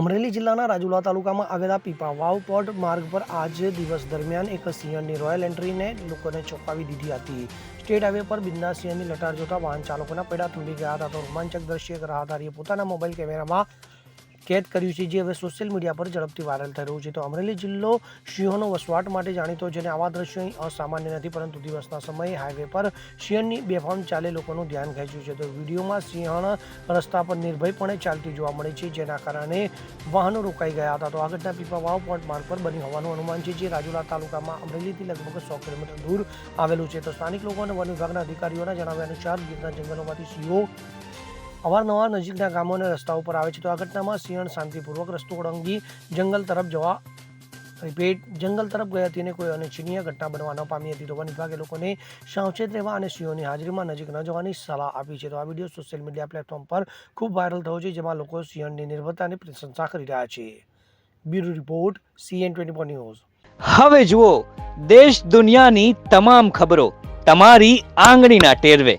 અમરેલી જિલ્લાના રાજુલા તાલુકામાં આવેલા પીપા વાવ પોર્ટ માર્ગ પર આજે દિવસ દરમિયાન એક સિંહણની રોયલ એન્ટ્રીને લોકોને ચોંકાવી દીધી હતી. સ્ટેટ હાઈવે પર બિંદા સિંહની લટાર જોતા વાહન ચાલકોના પેડા થંભી ગયા હતા તો રોમાંચક દ્રશ્ય એક રાહદારીએ પોતાના મોબાઈલ કેમેરામાં કેદ કર્યું છે, જે હવે સોશિયલ મીડિયા પર ઝડપથી વાયરલ થઈ રહ્યું છે. તો અમરેલી જિલ્લો સિંહોનો વસવાટ માટે જાણીતો અને આવા દ્રશ્યો અસામાન્ય નથી, પરંતુ દિવસના સમયે હાઈવે પર સિંહની બેફામ ચાલે લોકોનું ધ્યાન ખેંચ્યું છે. તો વિડીયોમાં સિંહણ રસ્તા પર નિર્ભયપણે ચાલતી જોવા મળે છે, જેના કારણે વાહનો રોકાઈ ગયા હતા. તો આ ઘટના પીપાવાવ વાવ પોર્ટ માર્ગ પર બની હોવાનું અનુમાન છે, જે રાજુલા તાલુકામાં અમરેલીથી લગભગ સો કિલોમીટર દૂર આવેલું છે. તો સ્થાનિક લોકો અને વન વિભાગના અધિકારીઓના જણાવ્યા અનુસાર ગીરના જંગલોમાંથી સિંહો અવારનવાર નજીકના ગામો અને રસ્તા ઉપર આવે છે. તો આ ઘટનામાં સિંહણ શાંતિપૂર્વક રસ્તો ઓળંગી જંગલ તરફ જવા રિપીટ જંગલ તરફ ગઈ હતી અને કોઈ અનિચ્છનીય ઘટના બનવા ન પામી હતી. તો વન વિભાગે લોકોને સાવચેત રહેવા અને સિંહોની હાજરીમાં નજીક ન જવાની સલાહ આપી છે. તો આ વીડિયો સોશિયલ મીડિયા પ્લેટફોર્મ પર ખૂબ વાયરલ થયો છે, જેમાં લોકો સિંહણની નિર્ભરતાની પ્રશંસા કરી રહ્યા છે. Bureau report, CN twenty news. હવે જુઓ, દેશ દુનિયાની તમામ ખબરો તમારી આંગળીના ટેરવે.